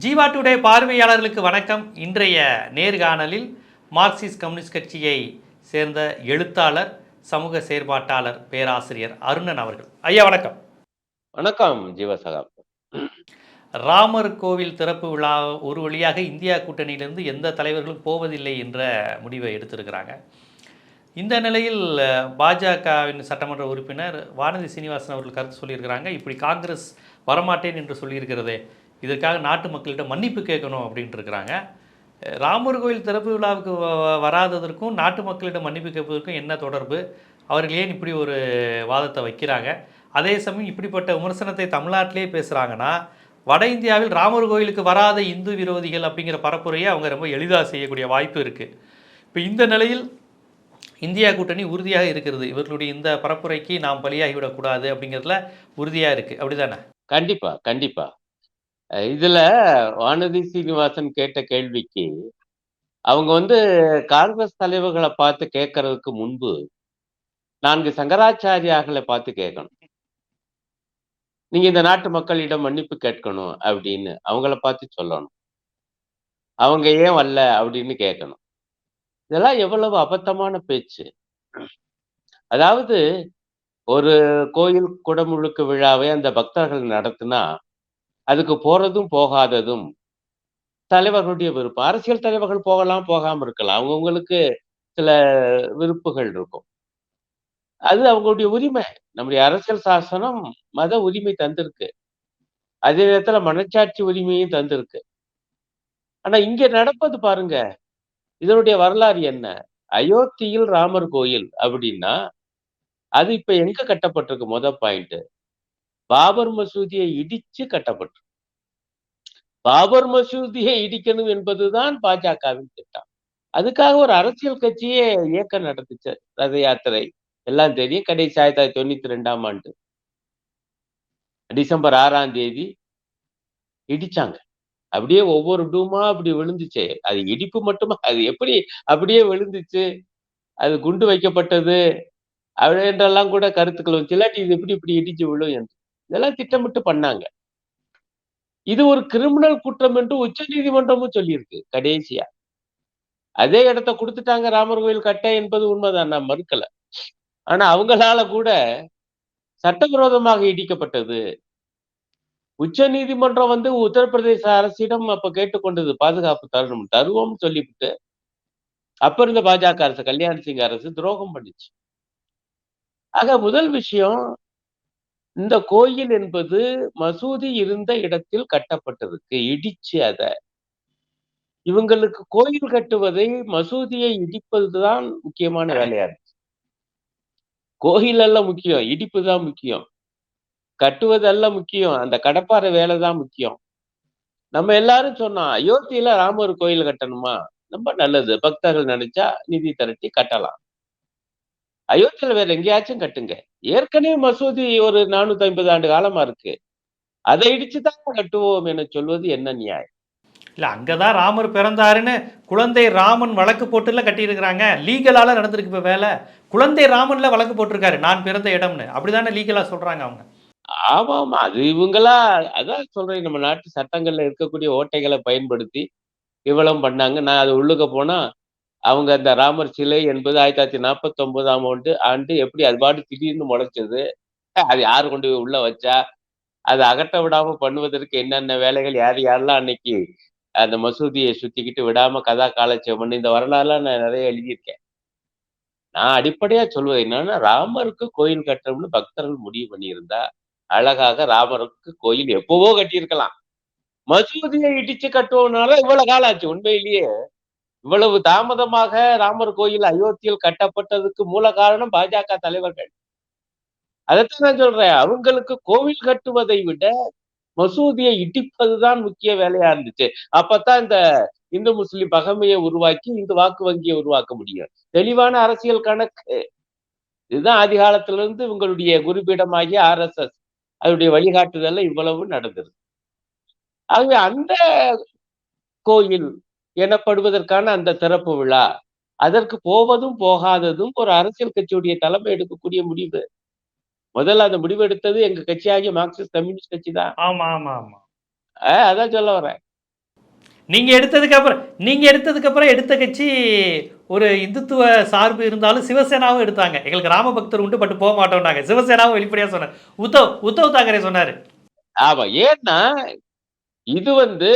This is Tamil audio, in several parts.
ஜீவா டுடே பார்வையாளர்களுக்கு வணக்கம். இன்றைய நேர்காணலில் மார்க்சிஸ்ட் கம்யூனிஸ்ட் கட்சியை சேர்ந்த எழுத்தாளர் சமூக செயற்பாட்டாளர் பேராசிரியர் அருணன் அவர்கள். ஐயா வணக்கம். வணக்கம் ஜீவசகாப் ராமர் கோவில் திறப்பு விழா ஒரு வழியாக இந்தியா கூட்டணியிலிருந்து எந்த தலைவர்களும் போவதில்லை என்ற முடிவை எடுத்திருக்கிறாங்க. இந்த நிலையில் பாஜகவின் சட்டமன்ற உறுப்பினர் வானதி சீனிவாசன் அவர்கள் கருத்து சொல்லியிருக்கிறாங்க. இப்படி காங்கிரஸ் வரமாட்டேன் என்று சொல்லியிருக்கிறதே. இதற்காக நாட்டு மக்கள்கிட்ட மன்னிப்பு கேட்கணும் அப்படின்ட்டு இருக்கிறாங்க ராமர் கோயில் திறப்பு விழாவுக்கு வ- வராததற்கும் நாட்டு மக்களிடம் மன்னிப்பு கேட்பதற்கும் என்ன தொடர்பு? அவர்கள் ஏன் இப்படி ஒரு வாதத்தை வைக்கிறாங்க? அதே சமயம் இப்படிப்பட்ட விமர்சனத்தை தமிழ்நாட்டிலே பேசுகிறாங்கன்னா வட இந்தியாவில் ராமர் கோயிலுக்கு வராத இந்து விரோதிகள் அப்படிங்கிற பரப்புரையை அவங்க ரொம்ப எளிதாக செய்யக்கூடிய வாய்ப்பு இருக்குது இப்போ இந்த நிலையில் இந்தியா கூட்டணி உறுதியாக இருக்கிறது. இவர்களுடைய இந்த பரப்புரைக்கு நாம் பலியாகிவிடக்கூடாது அப்படிங்கிறதுல உறுதியாக இருக்குது அப்படிதானே? தானே கண்டிப்பாக கண்டிப்பாக இதுல வானதி சீனிவாசன் கேட்ட கேள்விக்கு அவங்க வந்து காங்கிரஸ் தலைவர்களை பார்த்து கேட்கறதுக்கு முன்பு நான்கு சங்கராச்சாரியார்களை பார்த்து கேட்கணும். நீங்க இந்த நாட்டு மக்களிடம் மன்னிப்பு கேட்கணும் அப்படின்னு அவங்கள பார்த்து சொல்லணும். அவங்க ஏன் வரல அப்படின்னு கேட்கணும். இதெல்லாம் எவ்வளவு அபத்தமான பேச்சு. அதாவது ஒரு கோயில் குடமுழுக்கு விழாவை அந்த பக்தர்கள் நடத்தினா அதுக்கு போறதும் போகாததும் தலைவர்களுடைய விருப்பம். அரசியல் தலைவர்கள் போகலாம் போகாம இருக்கலாம். அவங்கவுங்களுக்கு சில விருப்புகள் இருக்கும். அது அவங்களுடைய உரிமை. நம்முடைய அரசியல் சாசனம் மத உரிமை தந்திருக்கு. அதே நேரத்துல மனச்சாட்சி உரிமையும் தந்திருக்கு. ஆனா இங்க நடப்பது பாருங்க. இதனுடைய வரலாறு என்ன? அயோத்தியில் ராமர் கோயில் அப்படின்னா அது இப்ப எங்க கட்டப்பட்டிருக்கு? முத பாயிண்ட். பாபர் மசூதியை இடிச்சு கட்டப்பட்டு. பாபர் மசூதியை இடிக்கணும் என்பதுதான் பாஜகவின் திட்டம். அதுக்காக ஒரு அரசியல் கட்சியே இயக்கம் நடத்துச்சு ரத யாத்திரை. எல்லாம் தெரியும் கடைசி ஆயிரத்தி தொள்ளாயிரத்தி தொண்ணூத்தி ரெண்டாம் ஆண்டு. டிசம்பர் ஆறாம் தேதி இடிச்சாங்க. அப்படியே ஒவ்வொரு டூமா அப்படி விழுந்துச்சு. அது இடிப்பு மட்டுமா? அது எப்படி அப்படியே விழுந்துச்சு? அது குண்டு வைக்கப்பட்டது. அப்படின்றெல்லாம் கூட கருத்துக்கள் வந்துச்சு. இல்லாட்டி இது எப்படி இப்படி இடிச்சு விழும் என்று. இதெல்லாம் திட்டமிட்டு பண்ணாங்க. இது ஒரு கிரிமினல் குற்றம் என்று உச்ச நீதிமன்றமும் சொல்லியிருக்கு கடைசியா. அதே இடத்த கொடுத்துட்டாங்க ராமர் கோயில் கட்ட என்பது உண்மைதான் நான் மறுக்கல. ஆனா அவங்களால கூட சட்டவிரோதமாக இடிக்கப்பட்டது. உச்ச நீதிமன்றம் வந்து உத்தரப்பிரதேச அரசிடம் அப்ப கேட்டுக்கொண்டது பாதுகாப்பு தரணும் தருவோம் சொல்லிவிட்டு அப்ப இருந்த பாஜக அரசு கல்யாண சிங் அரசு துரோகம் பண்ணிச்சு. ஆக முதல் விஷயம் இந்த கோயில் என்பது மசூதி இருந்த இடத்தில் கட்டப்பட்டிருக்கு இடிச்சு அத. இவங்களுக்கு கோயில் கட்டுவதை மசூதியை இடிப்பதுதான் முக்கியமான வேலையா இருந்துச்சு கோயில் எல்லாம் முக்கியம் இடிப்பு தான் முக்கியம். கட்டுவதெல்லாம் முக்கியம் அந்த கடப்பாறை வேலை தான் முக்கியம். நம்ம எல்லாரும் சொன்னோம் அயோத்தியில ராமர் கோயில் கட்டணுமா? ரொம்ப நல்லது. பக்தர்கள் நினைச்சா நிதி திரட்டி கட்டலாம். அயோத்தியில வேற எங்கேயாச்சும் கட்டுங்க. ஏற்கனவே மசூதி ஒரு நானூத்தி ஐம்பது ஆண்டு காலமா இருக்கு. அதை இடிச்சுதான் கட்டுவோம் என சொல்வது என்ன நியாயம்? இல்லை அங்கே தான் ராமர் பிறந்தாருன்னு குழந்தை ராமன் வழக்கு போட்டுல கட்டியிருக்கிறாங்க. லீகலால நடந்திருக்கு இப்போ வேலை. குழந்தை ராமன்ல வழக்கு போட்டிருக்காரு நான் பிறந்த இடம்னு. அப்படிதானே லீகலாக சொல்கிறாங்க அவங்க. ஆமா ஆமா அது இவங்களா அதான் சொல்றேன் நம்ம நாட்டு சட்டங்கள்ல இருக்கக்கூடிய ஓட்டைகளை பயன்படுத்தி இவ்வளவு பண்ணாங்க. நான் அது உள்ளுக்க போனா அவங்க அந்த ராமர் சிலை என்பது ஆயிரத்தி தொள்ளாயிரத்தி நாற்பத்தி ஒன்பதாம் ஆண்டு ஆண்டு எப்படி அது பாட்டு திடீர்னு முளைச்சது? அது யாரு கொண்டு போய் உள்ள வச்சா? அதை அகற்ற விடாம பண்ணுவதற்கு என்னென்ன வேலைகள்? யார் யாரெல்லாம் அன்னைக்கு அந்த மசூதியை சுத்திக்கிட்டு விடாம கதா காலட்சேபம் பண்ணி இந்த வரலாறுலாம் நான் நிறைய எழுதியிருக்கேன். நான் அடிப்படையா சொல்வது என்னன்னா ராமருக்கு கோயில் கட்டணும்னு பக்தர்கள் முடிவு பண்ணியிருந்தா அழகாக ராமருக்கு கோயில் எப்பவோ கட்டியிருக்கலாம். மசூதியை இடிச்சு கட்டுவோம்னால இவ்வளவு காலம் ஆச்சு உண்மையிலேயே. இவ்வளவு தாமதமாக ராமர் கோயில் அயோத்தியில் கட்டப்பட்டதுக்கு மூல காரணம் பாஜக தலைவர்கள். அதைத்தான் நான் சொல்றேன். அவங்களுக்கு கோவில் கட்டுவதை விட மசூதியை இடிப்பதுதான் முக்கிய வேலையா இருந்துச்சு. அப்பதான் இந்த இந்து முஸ்லிம் பகமையை உருவாக்கி இந்த வாக்கு வங்கியை உருவாக்க முடியும். தெளிவான அரசியல் கணக்கு. இதுதான் அதிகாலத்திலிருந்து இருந்து உங்களுடைய குருபீடமாகிய ஆர் எஸ் எஸ் அதனுடைய வழிகாட்டுதல்ல இவ்வளவு நடந்தது. ஆகவே அந்த கோயில் எனப்படுவதற்கான அந்த திறப்பு விழா. அதற்கு போவதும் போகாததும் ஒரு அரசியல் கட்சியுடைய தலைமை எடுக்கக்கூடிய முடிவு. முதல்ல அந்த முடிவு எடுத்தது எங்க கட்சியாகிய மார்க்சிஸ்ட் கம்யூனிஸ்ட் கட்சி தான். ஆமா ஆமா ஆமா. அதான் சொல்ல வரேன். நீங்க எடுத்ததுக்கு அப்புறம் நீங்க எடுத்ததுக்கு அப்புறம் எடுத்த கட்சி ஒரு இந்துத்துவ சார்பு இருந்தாலும் சிவசேனாவும் எடுத்தாங்க. எங்களுக்கு ராம பக்தர் உண்டு பட்டு போக மாட்டோம்னாங்க. சிவசேனாவும் வெளிப்படையா சொன்னார் உத்தவ் உத்தவ் தாக்கரே சொன்னாரு. ஆமா ஏன்னா இது வந்து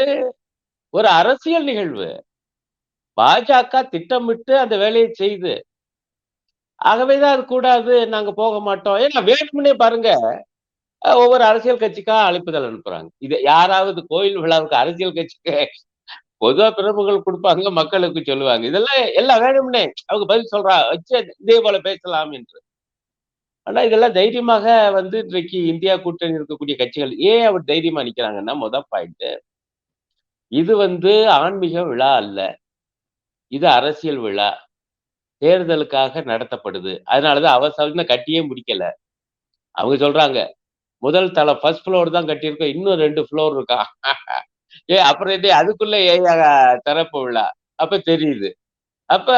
ஒரு அரசியல் நிகழ்வு. பாஜக திட்டமிட்டு அந்த வேலையை செய்து. ஆகவேதான் அது கூடாது நாங்க போக மாட்டோம். ஏன்னா வேணும்னே பாருங்க ஒவ்வொரு அரசியல் கட்சிக்கா அழைப்புதல் அனுப்புறாங்க. இது யாராவது கோயில் விழாவுக்கு அரசியல் கட்சிக்கு பொதுவா பிரபுகள் கொடுப்பாங்க மக்களுக்கு சொல்லுவாங்க. இதெல்லாம் எல்லாம் வேணும்னே அவங்க பதில் சொல்றா வச்சு இதே போல பேசலாம் என்று. ஆனா இதெல்லாம் தைரியமாக வந்து இன்றைக்கு இந்தியா கூட்டணி இருக்கக்கூடிய கட்சிகள் ஏன் அவர் தைரியமா நிக்கிறாங்கன்னா முத பாயிண்ட் இது வந்து ஆன்மீக விழா அல்ல. இது அரசியல் விழா. தேர்தலுக்காக நடத்தப்படுது. அதனாலதான் அவசரம் கட்டியே முடிக்கல. அவங்க சொல்றாங்க முதல் தலை ஃபர்ஸ்ட் ஃப்ளோர் தான் கட்டியிருக்கோம் இன்னும் ரெண்டு ஃப்ளோர் இருக்கா? ஏ அப்புறம் என்ன அதுக்குள்ள ஏ திறப்பு விழா. அப்ப தெரியுது. அப்ப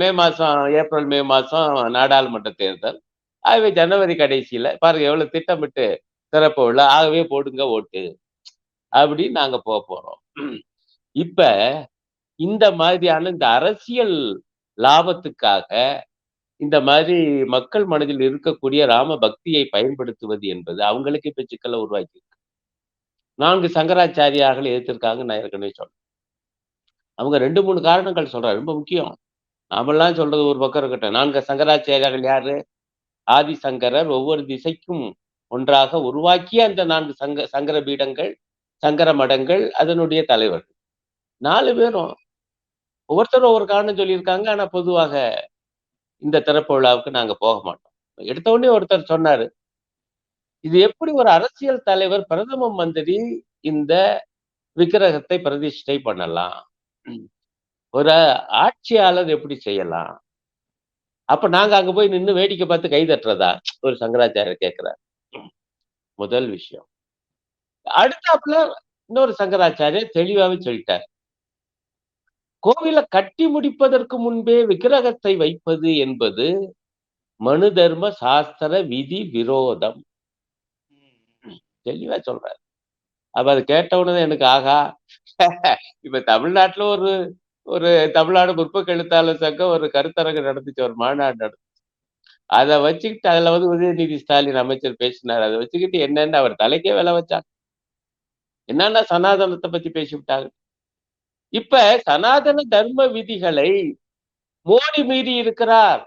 மே மாசம் ஏப்ரல் மே மாசம் நாடாளுமன்ற தேர்தல். ஆகவே ஜனவரி கடைசியில பாருங்க எவ்வளவு திட்டமிட்டு திறப்பு விழா ஆகவே போடுங்க ஓட்டு. அப்படின்னு நாங்க போக போறோம். இப்ப இந்த மாதிரியான இந்த அரசியல் லாபத்துக்காக இந்த மாதிரி மக்கள் மனதில் இருக்கக்கூடிய ராம பக்தியை பயன்படுத்துவது என்பது அவங்களுக்கு இப்ப சிக்கலை உருவாக்கி இருக்கு. நான்கு சங்கராச்சாரியார்கள் எதிர்த்திருக்காங்க நான் ஏற்கனவே சொல்றேன் அவங்க ரெண்டு மூணு காரணங்கள் சொல்றாங்க ரொம்ப முக்கியம். நாமெல்லாம் சொல்றது ஒரு பக்கம் இருக்கட்டும். நான்கு சங்கராச்சாரியார்கள் யாரு? ஆதிசங்கரர் ஒவ்வொரு திசைக்கும் ஒன்றாக உருவாக்கிய அந்த நான்கு சங்க சங்கர பீடங்கள் சங்கர மடங்கள் அதனுடைய தலைவர்கள். நாலு பேரும் ஒவ்வொருத்தரும் ஒவ்வொரு காரணம் சொல்லியிருக்காங்க. ஆனா பொதுவாக இந்த திறப்பு விழாவுக்கு நாங்க போக மாட்டோம். எடுத்த உடனே ஒருத்தர் சொன்னாரு இது எப்படி ஒரு அரசியல் தலைவர் பிரதம மந்திரி இந்த விக்கிரகத்தை பிரதிஷ்டை பண்ணலாம்? ஒரு ஆட்சியாளர் எப்படி செய்யலாம்? அப்ப நாங்க அங்க போய் நின்று வேடிக்கை பார்த்து கை தட்டுறதா? ஒரு சங்கராச்சாரியர் கேட்கிறார் முதல் விஷயம். அடுத்தாப்புல இன்னொரு சங்கராச்சாரியர் தெளிவாவே சொல்லிட்டார். கோவிலை கட்டி முடிப்பதற்கு முன்பே விக்கிரகத்தை வைப்பது என்பது மனு தர்ம சாஸ்திர விதி விரோதம். தெளிவா சொல்றாரு. அப்ப அது கேட்ட எனக்கு ஆகா. இப்ப தமிழ்நாட்டுல ஒரு ஒரு தமிழ்நாடு முற்போக்கு எழுத்தாளர் சங்கம் ஒரு கருத்தரங்கு நடந்துச்சு ஒரு மாநாடு நடந்துச்சு. அதை வச்சுக்கிட்டு அதுல வந்து உதயநிதி ஸ்டாலின் அமைச்சர் பேசினார். அதை வச்சுக்கிட்டு என்னன்னு அவர் தலைக்கே வேலை வச்சாங்க என்னன்னா சனாதனத்தை பத்தி பேசி விட்டாங்க இப்ப சனாதன தர்ம விதிகளை மோடி மீறி இருக்கிறார்.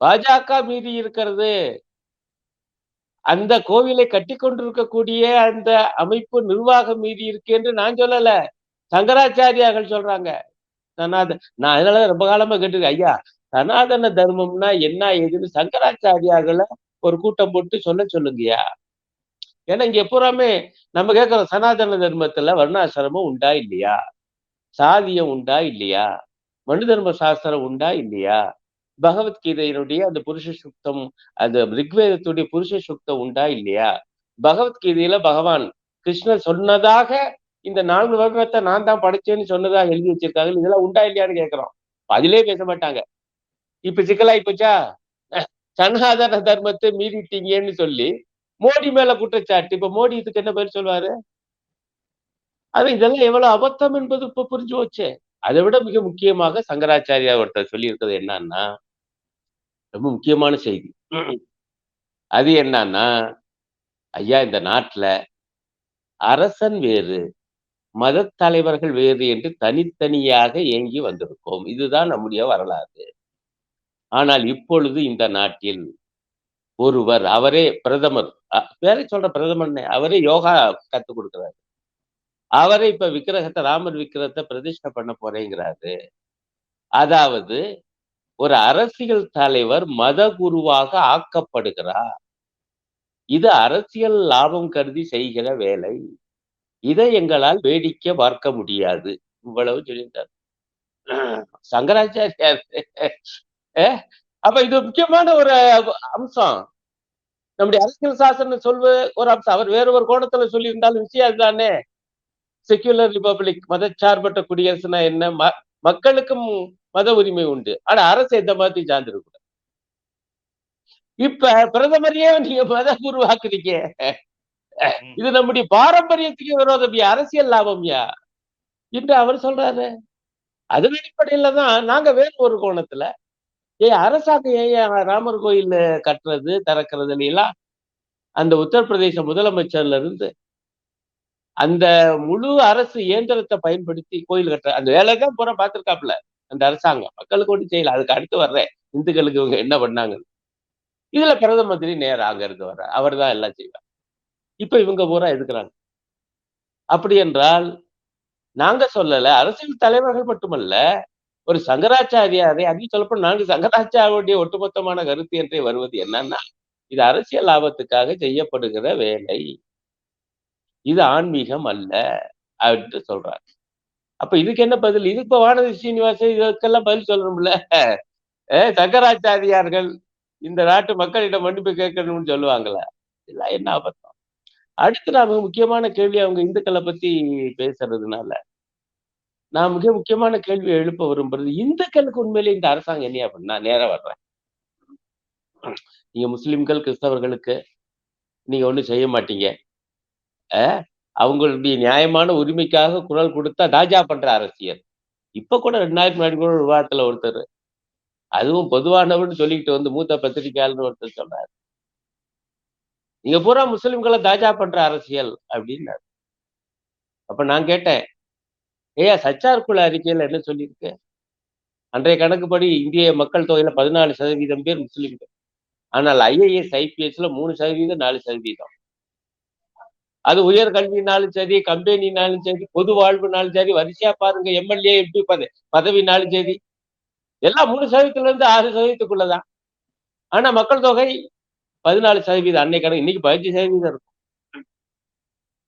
பாஜக மீறி இருக்கிறது. அந்த கோவிலை கட்டி கொண்டிருக்கக்கூடிய அந்த அமைப்பு நிர்வாகம் மீறி இருக்கு என்று நான் சொல்லல. சங்கராச்சாரியார்கள் சொல்றாங்க. சனாத நான் அதனால ரொம்ப காலமா கேட்டிருக்கேன். ஐயா சனாதன தர்மம்னா என்ன ஏதுன்னு சங்கராச்சாரியார்களை ஒரு கூட்டம் போட்டு சொல்ல சொல்லுங்கய்யா. ஏன்னா இங்க எப்பூராமே நம்ம கேட்கிறோம் சனாதன தர்மத்துல வர்ணாசிரமம் உண்டா இல்லையா? சாதியம் உண்டா இல்லையா? மனு தர்ம சாஸ்திரம் உண்டா இல்லையா? பகவத்கீதையினுடைய அந்த புருஷ சுத்தம் அந்த ரிக்வேதத்துடைய புருஷ சுத்தம் உண்டா இல்லையா? பகவத்கீதையில பகவான் கிருஷ்ணர் சொன்னதாக இந்த நான்கு வருடத்தை நான் தான் படிச்சேன்னு சொன்னதாக எழுதி வச்சிருக்காங்க இதெல்லாம் உண்டா இல்லையான்னு கேட்கிறோம். அதிலே பேச மாட்டாங்க. இப்ப சிக்கலாயி போச்சா? சனாதன தர்மத்தை மீறிட்டீங்கன்னு சொல்லி மோடி மேல குற்றச்சாட்டு. இப்ப மோடி இதுக்கு என்ன பதில் சொல்வாரு? அது இதெல்லாம் எவ்வளவு அபத்தம் என்பது இப்ப புரிஞ்சு போச்சு. அதை விட மிக முக்கியமாக சங்கராச்சாரியா ஒருத்தர் சொல்லி இருக்கிறது என்னன்னா ரொம்ப முக்கியமான செய்தி. அது என்னன்னா ஐயா இந்த நாட்டுல அரசன் வேறு மத தலைவர்கள் வேறு என்று தனித்தனியாக இயங்கி வந்திருக்கோம். இதுதான் நம்முடைய வரலாறு. ஆனால் இப்பொழுது இந்த நாட்டில் ஒருவர் அவரே பிரதமர். வேற சொல்ற பிரதமர் அவரே யோகா கத்துக் கொடுக்கிறாரு. அவரே இப்ப விக்கிரகத்தை ராமர் விக்கிரகத்தை பிரதிஷ்டை பண்ண போறேங்கிறாரு. அதாவது ஒரு அரசியல் தலைவர் மத குருவாக ஆக்கப்படுகிறார். இது அரசியல் லாபம் கருதி செய்கிற வேலை. இதை எங்களால் வேடிக்கை பார்க்க முடியாது. இவ்வளவு சொல்லியிருந்தார் சங்கராச்சாரியார். அப்ப இது முக்கியமான ஒரு அம்சம். நம்முடைய அரசியல் சாசனம் சொல்வது ஒரு அம்சம். அவர் வேற ஒரு கோணத்துல சொல்லியிருந்தாலும் விஷயம் அதுதானே செக்யூலர் ரிபப்ளிக் மதச்சார்பற்ற குடியரசுனா என்ன? மக்களுக்கும் மத உரிமை உண்டு. ஆனா அரசு எந்த மாதிரி சார்ந்திருக்கூடாது இப்ப பிரதமரையே நீங்க மத உருவாக்குறீங்க. இது நம்முடைய பாரம்பரியத்துக்கு விரோதம். அரசியல் லாபம்யா என்று அவர் சொல்றாரு. அதன் அடிப்படையில தான் நாங்க வேறு ஒரு கோணத்துல ஏன் அரசாங்கம் ஏன் ராமர் கோயில் கட்டுறது திறக்கிறது எல்லாம் அந்த உத்தரப்பிரதேச முதலமைச்சர்ல இருந்து அந்த முழு அரசு இயந்திரத்தை பயன்படுத்தி கோயில் கட்டுற அந்த வேலை தான் பூரா பார்த்துருக்காப்புல அந்த அரசாங்கம். மக்களுக்கு ஒன்று செய்யல. அதுக்கு அடுத்து வர்றேன். இந்துக்களுக்கு இவங்க என்ன பண்ணாங்க? இதுல பிரதம மந்திரி நேரா அங்க இருந்து வர்ற அவர் தான் எல்லாம் செய்வார். இப்ப இவங்க பூரா எதுக்குறாங்க? அப்படி என்றால் நாங்க சொல்லல அரசியல் தலைவர்கள் மட்டுமல்ல ஒரு சங்கராச்சாரியாரை அது சொல்லப்போ நான்கு சங்கராச்சாரியுடைய ஒட்டுமொத்தமான கருத்து என்றே வருவது என்னன்னா இது அரசியல் லாபத்துக்காக செய்யப்படுகிற வேலை. இது ஆன்மீகம் அல்ல அப்படின்னு சொல்றாங்க அப்ப இதுக்கு என்ன பதில்? இது இப்ப வானதி சீனிவாசன் இதுக்கெல்லாம் பதில் சொல்லணும்ல? சங்கராச்சாரியார்கள் இந்த நாட்டு மக்களிடம் மன்னிப்பு கேட்கணும்னு சொல்லுவாங்களா இதெல்லாம் என்ன அபத்தம்? அடுத்து நாம முக்கியமான கேள்வி அவங்க இந்துக்களை பத்தி பேசுறதுனால. நான் மிக முக்கியமான கேள்வி எழுப்ப விரும்புறது இந்துக்களுக்கு உண்மையிலே இந்த அரசாங்கம் என்ன அப்படின்னா நேரம் வர்றேன். நீங்க முஸ்லிம்கள் கிறிஸ்தவர்களுக்கு நீங்க ஒண்ணும் செய்ய மாட்டீங்க. அஹ் அவங்களுடைய நியாயமான உரிமைக்காக குரல் கொடுத்தா ராஜா பண்ற அரசியல். இப்ப கூட ரெண்டாயிரத்தி முன்னாடி கூட ஒரு விவாதத்துல ஒருத்தர் அதுவும் பொதுவானவர்னு சொல்லிக்கிட்டு வந்து மூத்த பத்திரிகையாளர் ஒருத்தர் சொன்னார். நீங்க பூரா முஸ்லிம்களை தாஜா பண்ற அரசியல் அப்படின்னாரு அப்ப நான் கேட்டேன் ஏயா சச்சார் குழு அறிக்கையில என்ன சொல்லியிருக்கு? அன்றைய கணக்குப்படி இந்திய மக்கள் தொகையில பதினாலு சதவீதம் பேர் முஸ்லிம்கள். ஆனால் ஐஏஎஸ் ஐபிஎஸ்ல மூணு சதவீதம் நாலு சதவீதம். அது உயர் கல்வினாலும் சரி கம்பெனினாலும் சரி பொது வாழ்வுனாலும் சரி வரிசையா பாருங்க எம்எல்ஏ எம்பி பத பதவினாலும் சரி. எல்லாம் மூணு சதவீதத்துல இருந்து ஆறு சதவீதத்துக்குள்ளதான். ஆனா மக்கள் தொகை பதினாலு சதவீதம் அன்னைக்கு கணக்கு இன்னைக்கு பதினஞ்சு சதவீதம் இருக்கும்.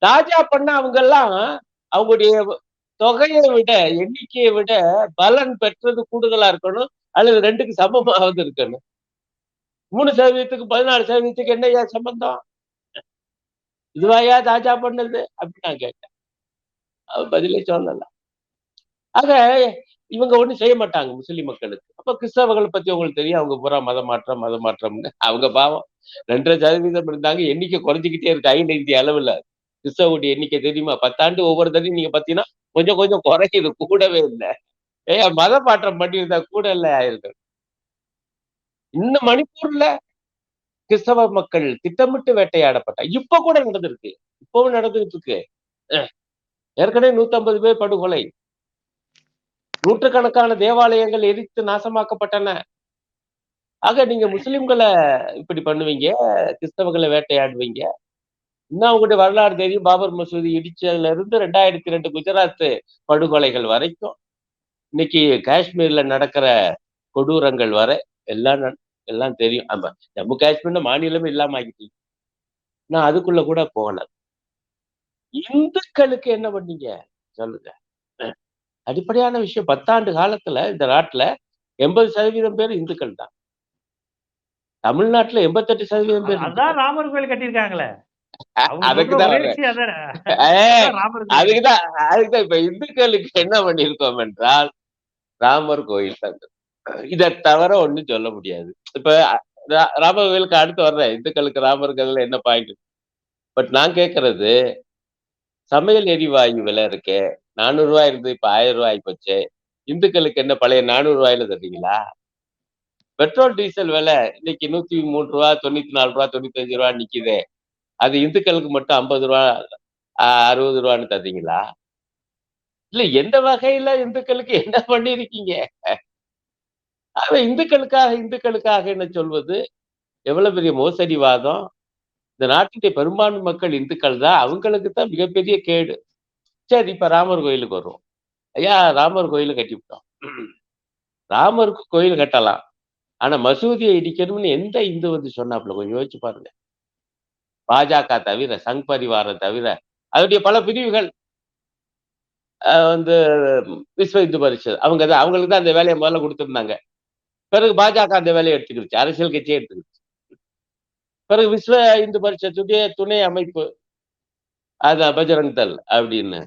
ராஜா பண்ண அவங்க எல்லாம் அவங்களுடைய தொகையை விட எண்ணிக்கையை விட பலன் பெற்றது கூடுதலா இருக்கணும் அல்லது ரெண்டுக்கு சமமாவது இருக்கணும். மூணு சதவீதத்துக்கு பதினாலு சதவீதத்துக்கு என்னையா சம்பந்தம்? இதுவாயா தாஜா பண்ணது? அப்படின்னு நான் கேட்டேன். அவன் பதிலே சொல்லல. ஆக இவங்க ஒண்ணும் செய்ய மாட்டாங்க முஸ்லிம் மக்களுக்கு. அப்ப கிறிஸ்தவர்களை பத்தி உங்களுக்கு தெரியும் அவங்க பூரா மத மாற்றம் மத மாற்றம்னு. அவங்க பாவம். ரெண்டரை சதவீதம் இருந்தாங்க எண்ணிக்கை குறைஞ்சிக்கிட்டே இருக்கு அகில இந்திய அளவுல. கிறிஸ்தவனுடைய எண்ணிக்கை தெரியுமா? பத்தாண்டு ஒவ்வொரு தடையும் நீங்க பாத்தீங்கன்னா கொஞ்சம் கொஞ்சம் குறையுது கூடவே இல்லை. ஏய் மத மாற்றம் பண்ணியிருந்தா கூட இல்லை ஆயிருக்கு. இன்னும் மணிப்பூர்ல கிறிஸ்தவ மக்கள் திட்டமிட்டு வேட்டையாடப்பட்ட இப்ப கூட நடந்திருக்கு. இப்பவும் நடந்துகிட்டு இருக்கு. ஏற்கனவே நூத்தி ஐம்பது பேர் படுகொலை. நூற்றுக்கணக்கான தேவாலயங்கள் எரித்து நாசமாக்கப்பட்டன. ஆக நீங்க முஸ்லிம்களை இப்படி பண்ணுவீங்க கிறிஸ்தவர்களை வேட்டையாடுவீங்க. இன்னும் அவங்களுடைய வரலாறு தெரியும். பாபர் மசூதி இடிச்சதுல இருந்து ரெண்டாயிரத்தி ரெண்டு குஜராத் படுகொலைகள் வரைக்கும். இன்னைக்கு காஷ்மீர்ல நடக்கிற கொடூரங்கள் வரை எல்லாம் எல்லாம் தெரியும். ஆமா ஜம்மு காஷ்மீர்ல மாநிலமே இல்லாம ஆகிட்டீங்க நான் அதுக்குள்ள கூட போகல. இந்துக்களுக்கு என்ன பண்ணீங்க? சொல்லுங்க. அடிப்படையான விஷயம் பத்தாண்டு காலத்துல இந்த நாட்டுல எண்பது சதவீதம் பேர் இந்துக்கள் தான் தமிழ்நாட்டுல எண்பத்தெட்டு சதவீதம் பேர் அதான் ராமர் கோயில் கட்டியிருக்காங்களே. அதுக்குதான் அதுக்குதான் இப்ப இந்துக்களுக்கு என்ன பண்ணிருக்கோம் என்றால் ராமர் கோயில் தந்து இதை தவிர ஒண்ணும் சொல்ல முடியாது. இப்ப ராமர் கோயிலுக்கு அடுத்து வர்றேன். இந்துக்களுக்கு ராமர் கதையில என்ன பாயிண்ட் பட் நான் கேட்கறது சமையல் எரிவாயு விலை இருக்கே நானூறு ரூபாய் இருந்து இப்ப ஆயிரம் ரூபாய் போச்சு. இந்துக்களுக்கு என்ன பழைய நானூறு ரூபாயில தருவீங்களா பெட்ரோல் டீசல் விலை இன்னைக்கு நூத்தி மூணு ரூபா தொண்ணூத்தி நாலு ரூபா தொண்ணூத்தி அஞ்சு ரூபா நிக்குதே. அது இந்துக்களுக்கு மட்டும் ஐம்பது ரூபா அறுபது ரூபான்னு தந்தீங்களா? இல்ல எந்த வகையில இந்துக்களுக்கு என்ன பண்ணிருக்கீங்க? அது இந்துக்களுக்காக இந்துக்களுக்காக என்ன சொல்வது? எவ்வளவு பெரிய மோசடிவாதம். இந்த நாட்டினுடைய பெரும்பான்மை மக்கள் இந்துக்கள் தான். அவங்களுக்கு தான் மிகப்பெரிய கேடு. சரி இப்ப ராமர் கோயிலுக்கு வருவோம் ஐயா ராமர் கோயில கட்டிவிட்டோம் ராமருக்கு கோயில் கட்டலாம். ஆனா மசூதியை இடிக்கணும்னு எந்த இந்து வந்து சொன்னாப்புல? கொஞ்சம் யோசிச்சு பாருங்க. பாஜக தவிர சங் பரிவாரம் தவிர அதனுடைய பல பிரிவுகள் வந்து விஸ்வ இந்து பரிஷத் அவங்க தான் அவங்களுக்கு தான் அந்த வேலையை முதல்ல கொடுத்துருந்தாங்க. பிறகு பாஜக அந்த வேலையை எடுத்துக்கிடுச்சு அரசியல் கட்சியே எடுத்துக்கிடுச்சு. பிறகு விஸ்வ இந்து பரிஷத்துடைய துணை அமைப்பு அது பஜரங் தல் அப்படின்னு.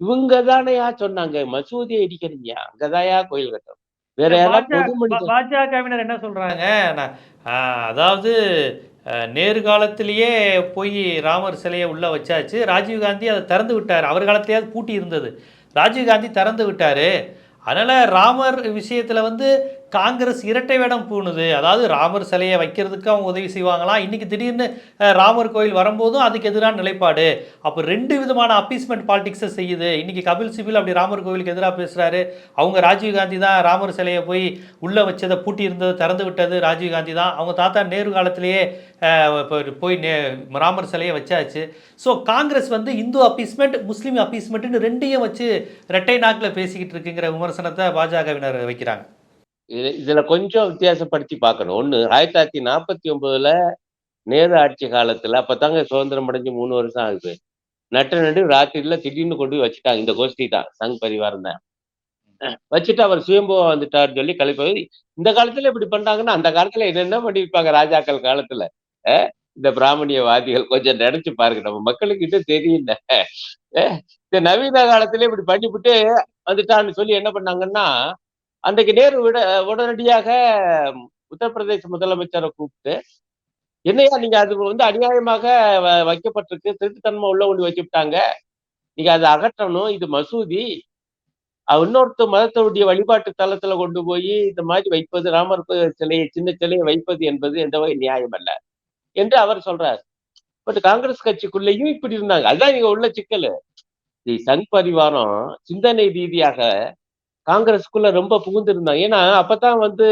இவங்க தானையா சொன்னாங்க மசூதியை இடிக்கிறீங்க அங்கதாயா கோயில் கட்டணும். வேற யாராவது பாஜகவினர் என்ன சொல்றாங்க அதாவது நேர்காலத்திலேயே நேரு போய் ராமர் சிலையை உள்ளே வச்சாச்சு. ராஜீவ்காந்தி அதை திறந்து விட்டார். அவர் காலத்திலேயாவது பூட்டி இருந்தது. ராஜீவ்காந்தி திறந்து விட்டார். அதனால் ராமர் விஷயத்தில் வந்து காங்கிரஸ் இரட்டை வேடம் பூணுது. அதாவது ராமர் சிலையை வைக்கிறதுக்கு அவங்க உதவி செய்வாங்களாம் இன்றைக்கி திடீர்னு ராமர் கோயில் வரும்போதும் அதுக்கு எதிரான நிலைப்பாடு. அப்போ ரெண்டு விதமான அப்பீஸ்மெண்ட் பாலிடிக்ஸை செய்யுது. இன்றைக்கி கபில் சிபில் அப்படி ராமர் கோவிலுக்கு எதிராக பேசுகிறாரு அவங்க ராஜீவ்காந்தி தான் ராமர் சிலையை போய் உள்ளே வச்சதை பூட்டி இருந்தது திறந்து விட்டது. ராஜீவ்காந்தி தான். அவங்க தாத்தா நேரு காலத்திலேயே போய் நே ராமர் சிலையை வச்சாச்சு. ஸோ காங்கிரஸ் வந்து இந்து அப்பீஸ்மெண்ட் முஸ்லீம் அப்பீஸ்மெண்ட்னு ரெண்டையும் வச்சு ரெட்டை நாக்கில் பேசிக்கிட்டு இருக்குங்கிற விமர்சனத்தை பாஜகவினர் வைக்கிறாங்க. இது இதுல கொஞ்சம் வித்தியாசப்படுத்தி பார்க்கணும். ஒண்ணு ஆயிரத்தி தொள்ளாயிரத்தி நாற்பத்தி ஒன்பதுல நேரு ஆட்சி காலத்துல அப்பதாங்க சுதந்திரம் அடைஞ்சு மூணு வருஷம் ஆகுது. நட்ட நடு ராத்திரில திடீர்னு கொண்டு போய் வச்சுட்டாங்க. இந்த கோஷ்டி தான் சங் பரிவாரம் தான். வச்சுட்டு அவர் சுயம்புவா வந்துட்டாருன்னு சொல்லி கழிப்பது இந்த காலத்துல இப்படி பண்றாங்கன்னா அந்த காலத்துல என்னென்ன பண்ணிருப்பாங்க ராஜாக்கள் காலத்துல? அஹ் இந்த பிராமணியவாதிகள் கொஞ்சம் நினைச்சு பாருங்க. நம்ம மக்களுக்கு இன்னும் தெரியல இந்த நவீன காலத்துல இப்படி பண்ணிவிட்டு வந்துட்டான்னு சொல்லி என்ன பண்ணாங்கன்னா அன்றைக்கு நேரு விட உடனடியாக உத்தரப்பிரதேச முதலமைச்சரை கூப்பிட்டு என்னையா நீங்க அது வந்து அநியாயமாக வ- வைக்கப்பட்டிருக்கு திருட்டுத்தன்மை உள்ள கொண்டு வச்சுட்டாங்க. நீங்க அதை அகற்றணும் இது மசூதி. இன்னொருத்த மதத்தோடைய வழிபாட்டு தலத்துல கொண்டு போய் இந்த மாதிரி வைப்பது ராமர் சிலையை சின்ன சிலையை வைப்பது என்பது எந்த வகை நியாயம் அல்ல என்று அவர் சொல்றார். பட் காங்கிரஸ் கட்சிக்குள்ளேயும் இப்படி இருந்தாங்க. அதுதான் நீங்க உள்ள சிக்கல். சங் பரிவாரம் சிந்தனை ரீதியாக காங்கிரஸ்க்குள்ள ரொம்ப புகுந்திருந்தாங்க. ஏன்னா அப்பதான் வந்து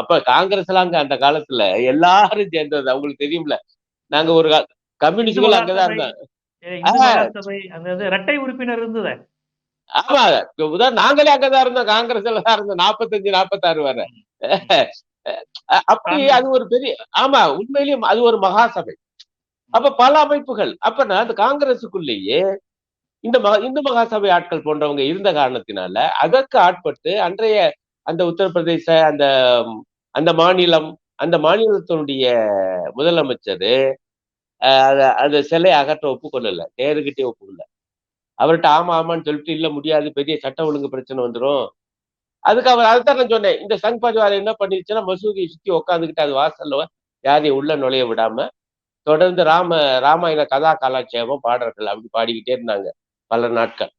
அப்ப காங்கிரஸ்லாம் அங்க அந்த காலத்துல எல்லாரும் சேர்ந்தது. அவங்களுக்கு தெரியும்ல. நாங்க ஒரு கம்யூனிஸ்டுகள் அங்கதான் இருந்தாங்க இரட்டை உறுப்பினர் இருந்தது. ஆமா. உதாரணம் நாங்களே அங்கதான் இருந்தோம். காங்கிரஸ்ல தான் இருந்தோம். நாற்பத்தஞ்சு நாற்பத்தாறு வரை. அப்படி அது ஒரு பெரிய ஆமா உண்மையிலேயும் அது ஒரு மகாசபை. அப்ப பல அமைப்புகள். அப்ப அந்த காங்கிரசுக்குள்ளேயே இந்த மகா இந்து மகாசபை ஆட்கள் போன்றவங்க இருந்த காரணத்தினால அதற்கு ஆட்பட்டு அன்றைய அந்த உத்தரப்பிரதேச அந்த அந்த மாநிலம் அந்த மாநிலத்தினுடைய முதலமைச்சர் அந்த சிலை அகற்ற ஒப்புக்கொள்ளல நேருகிட்டே ஒப்புக்கொள்ள அவர்கிட்ட ஆமா ஆமான்னு சொல்லிட்டு இல்ல முடியாது பெரிய சட்ட ஒழுங்கு பிரச்சனை வந்துரும். அதுக்கு அவர் அதுதான் நான் சொன்னேன் இந்த சங் பரிவார் என்ன பண்ணிருச்சுன்னா மசூதியை சுத்தி உட்காந்துக்கிட்டு அது வாசல்ல யாரையும் உள்ள நுழைய விடாம தொடர்ந்து ராம ராமாயண கதா கலாட்சேபம் பாடல்கள் அப்படி பாடிக்கிட்டே இருந்தாங்க. பல நாட்கள்.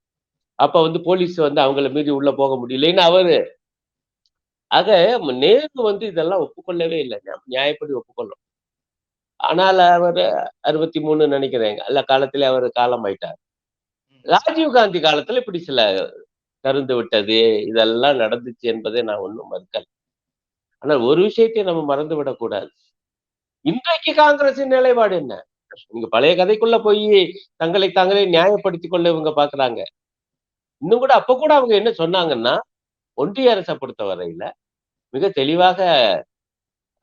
அப்ப வந்து போலீஸ் வந்து அவங்கள மீறி உள்ள போக முடியலன்னு அவரு ஆக நேரு வந்து இதெல்லாம் ஒப்புக்கொள்ளவே இல்லை. நியா- நியாயப்படி ஒப்புக்கொள்ளும். ஆனால் அவர் அறுபத்தி மூணு நினைக்கிறேன். அல்ல காலத்திலே அவர் காலம் ஆயிட்டார் ராஜீவ் காந்தி காலத்துல இப்படி சில கருந்து விட்டது. இதெல்லாம் நடந்துச்சு என்பதை நான் ஒன்றும் மறுக்கல. ஆனால் ஒரு விஷயத்தை நம்ம மறந்து விடக்கூடாது இன்றைக்கு காங்கிரசின் நிலைப்பாடு என்ன? நீங்க பழைய கதைக்குள்ள போய் தங்களை தாங்களே நியாயப்படுத்திக் கொள்ள இவங்க பாக்குறாங்க. இன்னும் கூட அப்ப கூட அவங்க என்ன சொன்னாங்கன்னா ஒன்றிய அரசை பொறுத்த வரையில மிக தெளிவாக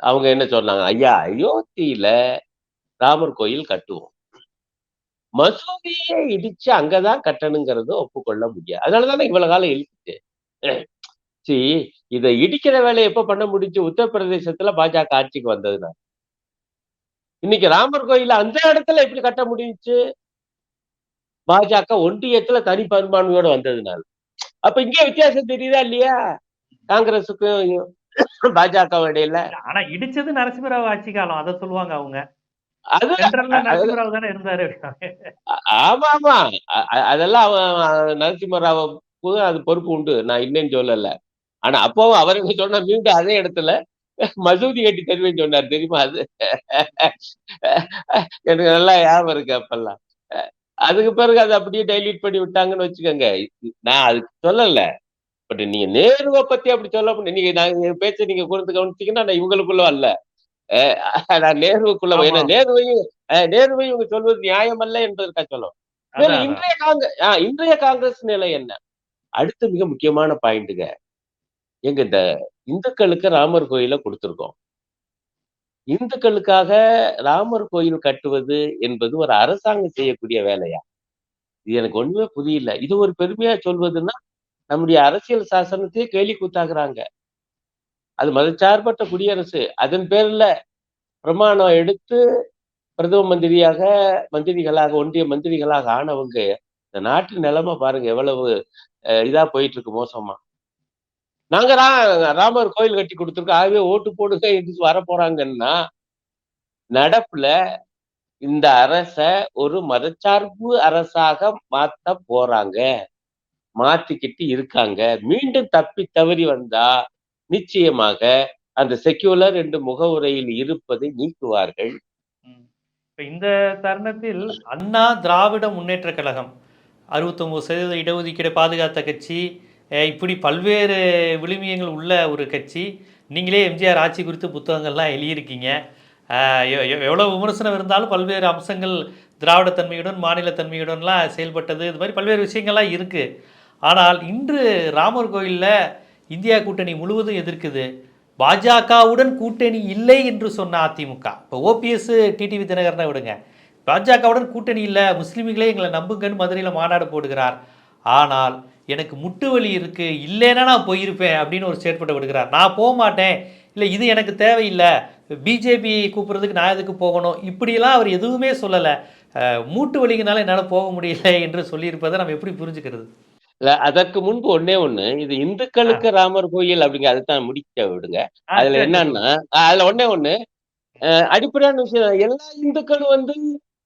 அவங்க என்ன சொன்னாங்க ஐயா அயோத்தியில ராமர் கோயில் கட்டுவோம். மசூதியை இடிச்சு அங்கதான் கட்டணுங்கிறத ஒப்புக்கொள்ள முடியாது. அதனாலதானே இவ்வளவு காலம் இழுத்துச்சு சரி இதை இடிக்கிற வேலையை எப்ப பண்ண முடிஞ்சு உத்தரப்பிரதேசத்துல பாஜக ஆட்சிக்கு வந்ததுனா இன்னைக்கு ராமர் கோயில அந்த இடத்துல எப்படி கட்ட முடிஞ்சுச்சு? பாஜக ஒன்றியத்துல தனி பெரும்பான்மையோட வந்ததுனால. அப்ப இங்கே வித்தியாசம் தெரியுதா இல்லையா? காங்கிரசுக்கும் பாஜக இடையில. ஆனா இடிச்சது நரசிம்மராவ் ஆட்சி காலம் அதை சொல்லுவாங்க அவங்க. ஆமா ஆமா. அதெல்லாம் நரசிம்மராவ அது பொறுப்பு உண்டு. நான் இல்லைன்னு சொல்லல. ஆனா அப்பவும் அவர் என்ன சொன்னா மீண்டும் அதே இடத்துல மசூதி கட்டி தருவேன்னு சொன்னார் தெரியுமா அது? எனக்கு நல்லா ஞாபகம் இருக்கு அப்பெல்லாம். அதுக்கு பிறகு அதை அப்படியே டைல்யூட் பண்ணி விட்டாங்கன்னு வச்சுக்கோங்க. நான் அதுக்கு சொல்லல. பட் நீங்க நேருவை பத்தி அப்படி சொல்ல நீங்க என் பேச்ச நீங்க கூர்ந்து கவனிச்சீங்கன்னா நான் இவங்களுக்குள்ள அல்ல. நான் நேருவுக்குள்ள ஏன்னா. நேருவையும் நேருவையும் இவங்க சொல்வது நியாயம் அல்ல என்பதற்காக சொல்லும் இன்றைய காங்கிரஸ் இன்றைய காங்கிரஸ் நிலை என்ன? அடுத்து மிக முக்கியமான பாயிண்ட்டுங்க எங்க இந்த இந்துக்களுக்கு ராமர் கோயிலை கொடுத்திருக்கோம். இந்துக்களுக்காக ராமர் கோயில் கட்டுவது என்பது ஒரு அரசாங்கம் செய்யக்கூடிய வேலையா? இது எனக்கு ஒண்ணுமே புரியல. இது ஒரு பெருமையா சொல்வதுன்னா நம்முடைய அரசியல் சாசனத்தையே கேலி கூத்தாக்குறாங்க. அது மதச்சார்பற்ற குடியரசு. அதன் பேர்ல பிரமாணம் எடுத்து பிரதம மந்திரியாக மந்திரிகளாக ஒன்றிய மந்திரிகளாக ஆனவங்க இந்த நாட்டு நிலைமை பாருங்க எவ்வளவு இதா போயிட்டு இருக்கு மோசமா. நாங்க ரா ராமர் கோயில் கட்டி கொடுத்துருக்கோம் ஆகவே ஓட்டு போடுங்க என்று வர போறாங்கன்னா நடப்புல இந்த அரச ஒரு மதச்சார்பு அரசாக மாத்த போறாங்க. மாத்திக்கிட்டு இருக்காங்க. மீண்டும் தப்பி தவறி வந்தா நிச்சயமாக அந்த செக்யூலர் என்று முகவுரையில் இருப்பதை நீக்குவார்கள். இப்ப இந்த தருணத்தில் அண்ணா திராவிட முன்னேற்ற கழகம் அறுபத்தொன்பது சதவீத இடஒதுக்கீடு பாதுகாத்த கட்சி இப்படி பல்வேறு விழுமியங்கள் உள்ள ஒரு கட்சி. நீங்களே எம்ஜிஆர் ஆட்சி குறித்து புத்தகங்கள்லாம் எழுதியிருக்கீங்க. எவ்வளோ விமர்சனம் இருந்தாலும் பல்வேறு அம்சங்கள் திராவிட தன்மையுடன் மாநில தன்மையுடன்லாம் செயல்பட்டது. இது மாதிரி பல்வேறு விஷயங்கள்லாம் இருக்குது ஆனால் இன்று ராமர் கோயிலில் இந்தியா கூட்டணி முழுவதும் எதிர்க்குது. பாஜகவுடன் கூட்டணி இல்லை என்று சொன்ன அதிமுக. இப்போ ஓபிஎஸ் டிடிவி தினகரனை விடுங்க. பாஜகவுடன் கூட்டணி இல்லை. முஸ்லீம்களே எங்களை நம்புங்கன்னு மதுரையில் மாநாடு போடுகிறார். ஆனால் எனக்கு முட்டு வலி இருக்கு இல்லைன்னா நான் போயிருப்பேன் அப்படின்னு ஒரு ஸ்டேட்மெண்ட் விடுகிறார் நான் போக மாட்டேன். இல்லை இது எனக்கு தேவையில்லை. பிஜேபி கூப்பிட்றதுக்கு நான் எதுக்கு போகணும்? இப்படியெல்லாம் அவர் எதுவுமே சொல்லலை. மூட்டு வலிங்கனால என்னால் போக முடியல என்று சொல்லியிருப்பதை நம்ம எப்படி புரிஞ்சுக்கிறது? இல்ல, அதற்கு முன்பு ஒண்ணே ஒண்ணு. இது இந்துக்களுக்கு ராமர் கோயில் அப்படிங்க அதுதான் முடிக்க விடுங்க. அதுல என்னன்னா அதுல ஒண்ணே ஒண்ணு. அடிப்படையான விஷயம் எல்லா இந்துக்களும் வந்து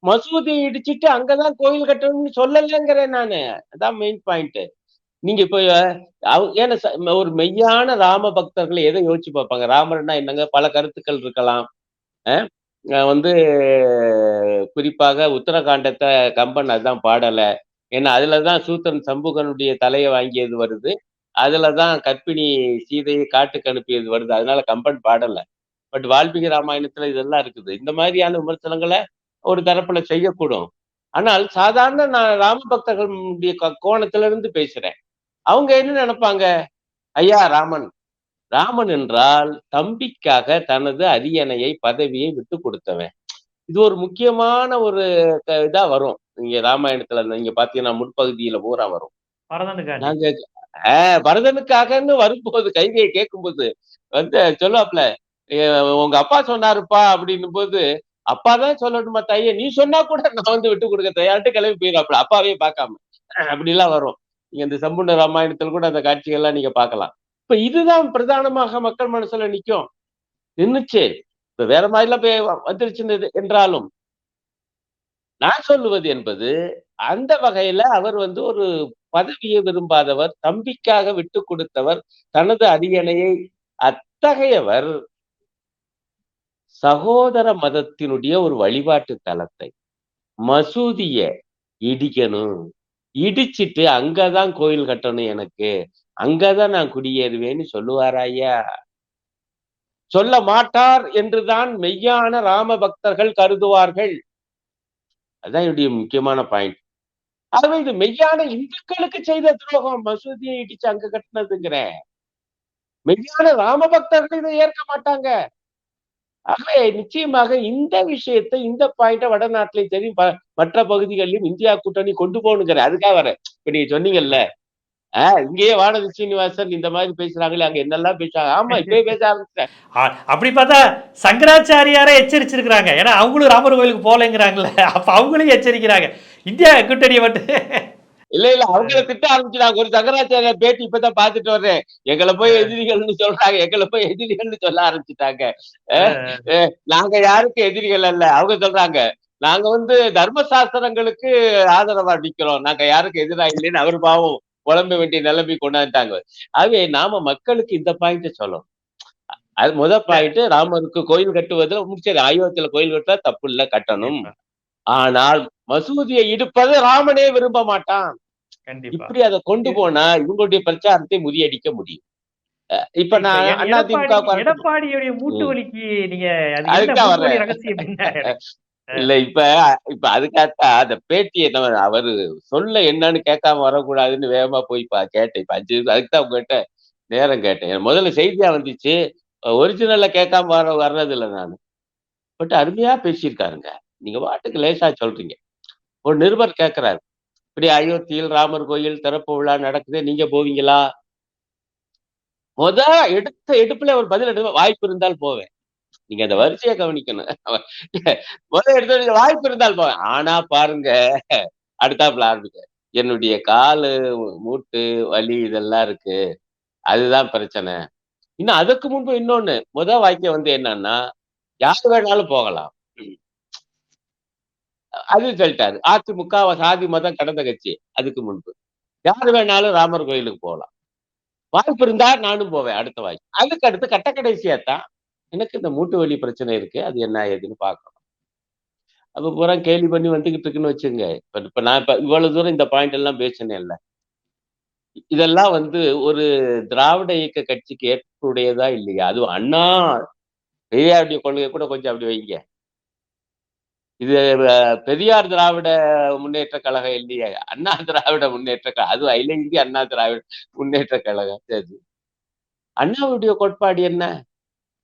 மசூதியை இடிச்சிட்டு அங்கதான் கோயில் கட்டணும்னு சொல்லலைங்கிறேன் நானு. அதான் மெயின் பாயிண்ட் நீங்க இப்ப அவங்க ஏன்னா ச- ஒரு மெய்யான ராம பக்தர்களை எதை யோசிச்சு பார்ப்பாங்க? ராமர்னா என்னங்க? பல கருத்துக்கள் இருக்கலாம். வந்து குறிப்பாக உத்தரகாண்டத்தை கம்பன் அதுதான் பாடலை. ஏன்னா அதுலதான் சூத்திரன் சம்புகனுடைய தலையை வாங்கியது வருது. அதுலதான் கற்பிணி சீதையை காட்டுக்கு அனுப்பியது வருது. அதனால கம்பன் பாடல. பட் வால்மீகி ராமாயணத்துல இதெல்லாம் இருக்குது. இந்த மாதிரியான விமர்சனங்களை ஒரு தரப்புல செய்யக்கூடும். ஆனால் சாதாரண நான் ராம பக்தர்களுடைய கோணத்துல இருந்து பேசுறேன். அவங்க என்ன நினைப்பாங்க? ஐயா ராமன் ராமன் என்றால் தம்பிக்காக தனது அரியணையை பதவியை விட்டு கொடுத்தவன். இது ஒரு முக்கியமான ஒரு இதா வரும். நீங்க ராமாயணத்துல நீங்க பாத்தீங்கன்னா முற்பகுதியில பூரா வரும். நாங்க ஆஹ் பரதனுக்காகன்னு வரும்போது கைகையை கேட்கும்போது வந்து சொல்லுவாப்ல "அஹ் உங்க அப்பா சொன்னாருப்பா அப்படின்னும் போது அப்பா தான் சொல்லணுமா தாயே? நீ சொன்னா கூட நான் வந்து விட்டு கொடுக்க தயார்ட்டு கிளம்பி போயிடாப்ல அப்பாவே பார்க்காம. அப்படிலாம் வரும். நீங்க இந்த சம்பூர்ண ராமாயணத்தில் கூட அந்த காட்சிகள்லாம் நீங்க பார்க்கலாம். இப்ப இதுதான் பிரதானமாக மக்கள் மனசுல நிக்கும். நின்றுச்சு இப்ப வேற மாதிரிலாம் போய் வந்துருச்சு என்றாலும் நான் சொல்லுவது என்பது அந்த வகையில அவர் வந்து ஒரு பதவியை விரும்பாதவர் தம்பிக்காக விட்டு கொடுத்தவர் தனது அரியணையை அத்தகையவர் சகோதர மதத்தினுடைய ஒரு வழிபாட்டு தலத்தை மசூதிய இடிக்கணும். இடிச்சிட்டு அங்கதான் கோயில் கட்டணும் எனக்கு. அங்கதான் நான் குடியேறுவேன்னு சொல்லுவாராயா சொல்ல மாட்டார் என்றுதான் மெய்யான ராம பக்தர்கள் கருதுவார்கள். அதான் என்னுடைய முக்கியமான பாயிண்ட் ஆகவே இது மெய்யான இந்துக்களுக்கு செய்த துரோகம். மசூதியை இடிச்சு அங்க கட்டினதுங்கிறேன் மெய்யான ராம பக்தர்கள் இதை ஏற்க மாட்டாங்க. ஆகவே நிச்சயமாக இந்த விஷயத்தை இந்த பாயிண்ட வடநாட்டிலையும் சரி மற்ற பகுதிகளிலும் இந்தியா கூட்டணி கொண்டு போகணுங்கிற அதுக்காக வர இப்ப நீங்க சொன்னீங்கல்ல. ஆஹ் இங்கேயே வானதி சீனிவாசன் இந்த மாதிரி பேசுறாங்களே அங்க என்னெல்லாம் பேசுறாங்க? ஆமா இப்பயே பேச ஆரம்பிச்சிட்டேன். அப்படி பார்த்தா சங்கராச்சாரியாரே எச்சரிச்சிருக்கிறாங்க. ஏன்னா அவங்களும் ராமர் கோயிலுக்கு போகலைங்கிறாங்கல்ல அப்ப அவங்களையும் எச்சரிக்கிறாங்க. இந்தியா கூட்டணியை மட்டும் இல்ல இல்ல அவங்கள திட்ட ஆரம்பிச்சுட்டாங்க. ஒரு சங்கராச்சாரிய பேட்டி இப்பதான் பாத்துட்டு வர்றேன். எங்களை போய் எதிரிகள்னு சொல்றாங்க. எங்களை போய் எதிரிகள்னு சொல்ல ஆரம்பிச்சுட்டாங்க. நாங்க யாருக்கு எதிரிகள் அல்ல. அவங்க சொல்றாங்க நாங்க வந்து தர்மசாஸ்திரங்களுக்கு ஆதரவா நிக்கிறோம். நாங்க யாருக்கு எதிரா இல்லைன்னு அவர் பாவம் புலம்ப வேண்டிய நிலைமை கொண்டாந்துட்டாங்க. ஆகவே நாம மக்களுக்கு இந்த பாயிண்ட் சொல்லணும். அது முத பாயிண்ட் ராமருக்கு கோயில் கட்டுவதுல முடிச்சது. அயோத்தியில கோயில் கட்டா தப்பு இல்ல கட்டணும். ஆனால் மசூதியை இடிப்பது ராமனே விரும்ப மாட்டான். இப்படி அதை கொண்டு போனா இவங்களுடைய பிரச்சாரத்தை முறியடிக்க முடியும். இப்ப நான் இப்ப அண்ணா எடப்பாடி- திமுக எடப்பாடியுடைய மூட்டு. வலிக்கு நீங்க இல்ல இப்ப இப்ப அதுக்காகத்தான் அந்த பேட்டியை நம்ம அவரு சொல்ல என்னன்னு கேட்காம வரக்கூடாதுன்னு வேகமா போய் பா கேட்டேன். இப்ப அஞ்சு அதுக்குதான் உங்ககிட்ட நேரம் கேட்டேன். முதல்ல செய்தியா வந்துச்சு. ஒரிஜினல்ல கேட்காம வர வர்றது இல்ல நான். பட் அருமையா பேசியிருக்காருங்க. நீங்க பாட்டுக்கு லேசா சொல்றீங்க. ஒரு நிருபர் கேட்கிறாரு இப்படி அயோத்தியில் ராமர் கோயில் திறப்பு விழா நடக்குது நீங்க போவீங்களா? முத எடுத்த எடுப்புல ஒரு பதில் எடுத்து வாய்ப்பு இருந்தால் போவேன். நீங்க அந்த வரிசையை கவனிக்கணும். முத எடுத்த வாய்ப்பு இருந்தால் போவேன். ஆனா பாருங்க அடுத்தாப்புல ஆரம்பிக்க. என்னுடைய காலு மூட்டு வலி இதெல்லாம் இருக்கு. அதுதான் பிரச்சனை. இன்னும் அதுக்கு முன்பு இன்னொன்னு முத வாக்கியம் வந்து என்னன்னா யார் வேணாலும் போகலாம். அது சொல்லிட்டாரு. அதிமுக சாதி மதம் கடந்த கட்சி. அதுக்கு முன்பு. யார் வேணாலும் ராமர் கோயிலுக்கு போகலாம். வாய்ப்பு இருந்தா நானும் போவேன் அடுத்த வாய்ப்பு. அதுக்கு அடுத்து கட்ட கடைசியா தான் எனக்கு இந்த மூட்டு வலி பிரச்சனை இருக்கு. அது என்ன ஏதுன்னு பார்க்கணும். அப்ப பூரா கேலி பண்ணி வந்துகிட்டு இருக்குன்னு வச்சுங்க இப்ப இப்ப நான் இப்ப இவ்வளவு தூரம் இந்த பாயிண்ட் எல்லாம் பேசினேன் இல்ல. இதெல்லாம் வந்து ஒரு திராவிட இயக்க கட்சிக்கு ஏற்புடையதா இல்லையா? அதுவும் அண்ணா பெரியாருடைய கொள்கை கூட கொஞ்சம் அப்படி வைங்க. இது பெரியார் திராவிட முன்னேற்ற கழகம் இல்லையா. அண்ணா திராவிட முன்னேற்ற கழகம் அதுவும் அகில இந்திய அண்ணா திராவிட முன்னேற்ற கழகம். சரி. அண்ணாவுடைய கோட்பாடு என்ன?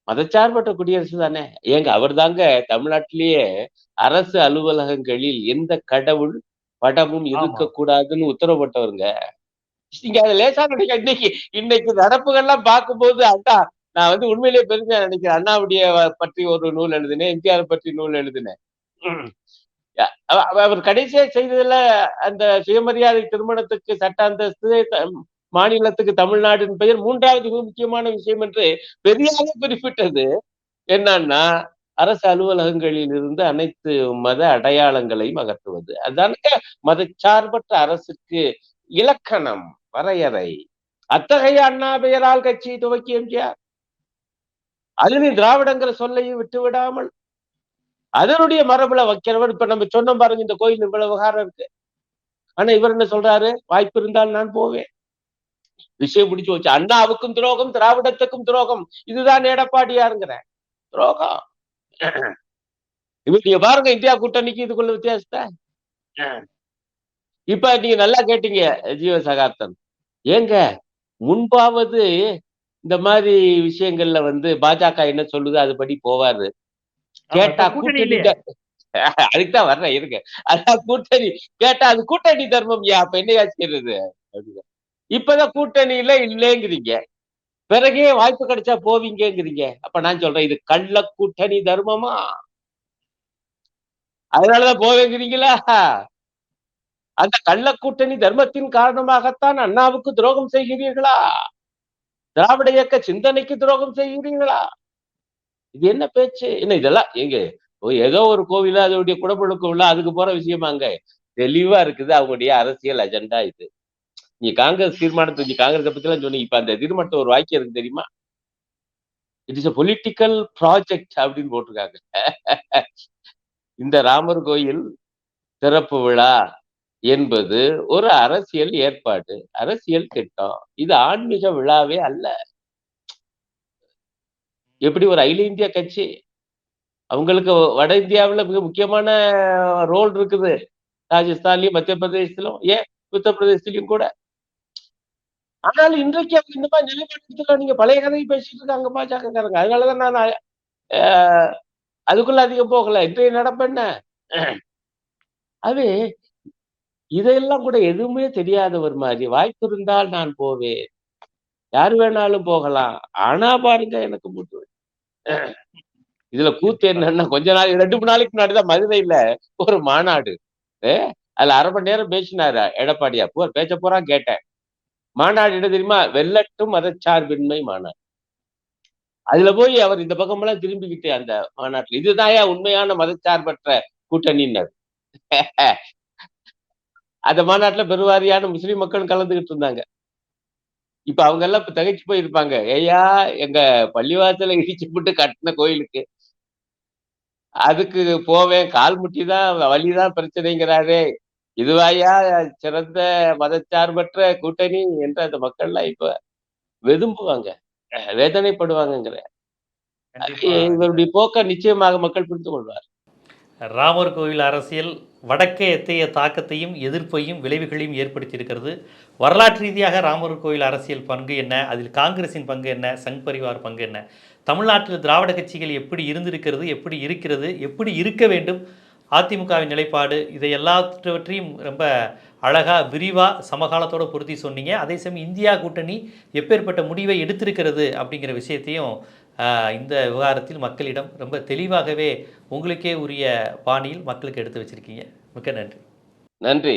மதச்சார்பற்ற குடியரசு தானே. ஏங்க அவர் தாங்க தமிழ்நாட்டிலேயே அரசு அலுவலகங்களில் எந்த கடவுள் படமும் இருக்கக்கூடாதுன்னு உத்தரவு போட்டவருங்க நீங்க அதை லேசா நினைக்க இன்னைக்கு இன்னைக்கு நடப்புகள்லாம் பார்க்கும்போது அண்ணா நான் வந்து உண்மையிலேயே பெருமையா நினைக்கிறேன். அண்ணாவுடைய பற்றி ஒரு நூல் எழுதினேன் எம்ஜிஆர் பற்றி நூல் எழுதினேன். அவர் கடைசியா செய்ததுல அந்த சுயமரியாதை திருமணத்துக்கு சட்ட அந்தஸ்து மாநிலத்துக்கு தமிழ்நாட்டின் பெயர் மூன்றாவது மிக முக்கியமான விஷயம் என்று பெரியாக குறிப்பிட்டது. என்னன்னா அரசு அலுவலகங்களில் இருந்து அனைத்து மத அடையாளங்களையும் அகற்றுவது. அதான மதச்சார்பற்ற அரசுக்கு இலக்கணம் வரையறை. அத்தகைய அண்ணா பெயரால் கட்சியை துவக்கி எம்ஜிஆர். அதில் திராவிடங்கிற சொல்லையும் விட்டு விடாமல் அதனுடைய மரபுல வைக்கிறவர். இப்ப நம்ம சொன்னோம் பாருங்க இந்த கோயில் இவ்வளவு விவகாரம் இருக்கு. ஆனா இவர் என்ன சொல்றாரு? வாய்ப்பு இருந்தால் நான் போவேன். விஷயம் பிடிச்சு வச்சு அண்ணாவுக்கும் துரோகம் திராவிடத்துக்கும் துரோகம். இதுதான் எடப்பாடியாருங்கிற துரோகம். இப்ப நீங்க பாருங்க இந்தியா கூட்டணிக்கு இதுக்குள்ள வித்தியாசத்தை. இப்ப நீங்க நல்லா கேட்டீங்க ஜீவ சகாப்தன் ஏங்க முன்பாவது இந்த மாதிரி விஷயங்கள்ல வந்து பாஜக என்ன சொல்லுது அதுபடி போவாரு. கேட்டா கூட்டணி இல்லையே. அதுக்குதான் வர்றேன் இருங்க அதான் கூட்டணி. கேட்டா அது கூட்டணி தர்மம் யா? அப்ப என்னையா செய்யறது. இப்பதான் கூட்டணியில இல்லைங்கிறீங்க. பிறகே வாய்ப்பு கிடைச்சா போவீங்கங்கிறீங்க. அப்ப நான் சொல்றேன் இது கள்ள கூட்டணி தர்மமா? அதனாலதான் போவேங்கிறீங்களா? அந்த கள்ள கூட்டணி தர்மத்தின் காரணமாகத்தான் அண்ணாவுக்கு துரோகம் செய்கிறீர்களா? திராவிட இயக்க சிந்தனைக்கு துரோகம் செய்கிறீர்களா? இது என்ன பேச்சு? என்ன இதெல்லாம்? எங்க ஏதோ ஒரு கோவில அதோடைய குடமுழுக்கு உள்ள அதுக்கு போற விஷயமாங்க. தெளிவா இருக்குது அவங்களுடைய அரசியல் அஜெண்டா இது. நீ காங்கிரஸ் தீர்மானத்தை நீ காங்கிரஸ் பத்தி எல்லாம் சொன்னீங்க. இப்ப அந்த தீர்மானத்தை ஒரு வாக்கியம் இருக்கு தெரியுமா? It is a political project அப்படின்னு போட்டிருக்காங்க. இந்த ராமர் கோயில் திறப்பு விழா என்பது ஒரு அரசியல் ஏற்பாடு அரசியல் திட்டம். இது ஆன்மீக விழாவே அல்ல. எப்படி ஒரு அகில இந்திய கட்சி அவங்களுக்கு வட இந்தியாவுல மிக முக்கியமான ரோல் இருக்குது. ராஜஸ்தான்லயும் மத்திய பிரதேசத்திலும் ஏன்? உத்தரப்பிரதேசத்திலும் கூட. ஆனால் இன்றைக்கு அவங்க இந்த மாதிரி நிலைப்படுத்தல நீங்க பழைய கதையை பேசிட்டு இருக்காங்க பாஜகக்காரங்க. அதனாலதான் நான் அதுக்குள்ள அதிகம் போகல. இன்றைய நடப்பு என்ன? அது இதையெல்லாம் கூட எதுவுமே தெரியாதவர் மாதிரி. வாய்ப்பு இருந்தால் நான் போவேன். யார் வேணாலும் போகலாம். ஆனா பாருங்க எனக்கு மூட்டு இதுல கூத்து என்னன்னா கொஞ்ச நாள் ரெண்டு மூணு நாளைக்கு முன்னாடிதான் மதுரையில ஒரு மாநாடு. அதுல அரை மணி நேரம் பேசினாரு எடப்பாடியா? போ பேச போறான் கேட்டேன். மாநாடு என்ன தெரியுமா? வெள்ளட்டும் மதச்சார்பின்மை மாநாடு. அதுல போய் அவர் இந்த பக்கம் எல்லாம் திரும்பிக்கிட்டு அந்த மாநாட்டுல. இதுதாயா உண்மையான மதச்சார்பற்ற கூட்டணியினர்? அந்த மாநாட்டுல பெருவாரியான முஸ்லிம் மக்களும் கலந்துகிட்டு இருந்தாங்க. இப்ப அவங்க எல்லாம் இப்ப திகைச்சு போயிருப்பாங்க. ஐயா எங்க பள்ளிவாசல இடிச்சு போட்டு கட்டின கோயிலுக்கு. அதுக்கு போவேன். கால் முட்டி தான் வலிதான் பிரச்சனைங்கிறாரே. இதுவாயா சிறந்த மதச்சார்பற்ற கூட்டணி? என்று அந்த மக்கள்லாம் இப்ப வெதும்புவாங்க. கண்டிப்பா. இவருடைய போக்க நிச்சயமாக மக்கள் புரிந்து கொள்வார். ராமர் கோவில் அரசியல் வடக்கே எத்தகைய தாக்கத்தையும் எதிர்ப்பையும் விளைவுகளையும் ஏற்படுத்தியிருக்கிறது. வரலாற்று ரீதியாக ராமர் கோவில் அரசியல் பங்கு என்ன? அதில் காங்கிரஸின் பங்கு என்ன? சங் பரிவார் பங்கு என்ன? தமிழ்நாட்டில் திராவிட கட்சிகள் எப்படி இருந்திருக்கிறது? எப்படி இருக்கிறது? எப்படி இருக்க வேண்டும்? அதிமுகவின் நிலைப்பாடு இதை எல்லாவற்றையும் ரொம்ப அழகாக விரிவாக சமகாலத்தோடு பொருத்தி சொன்னீங்க. அதே சமயம் இந்தியா கூட்டணி எப்பேற்பட்ட முடிவை எடுத்திருக்கிறது அப்படிங்கிற விஷயத்தையும் இந்த விவகாரத்தில் மக்களிடம் ரொம்ப தெளிவாகவே உங்களுக்கே உரிய பாணியில் மக்களுக்கு எடுத்து வச்சிருக்கீங்க. மிக்க நன்றி. நன்றி.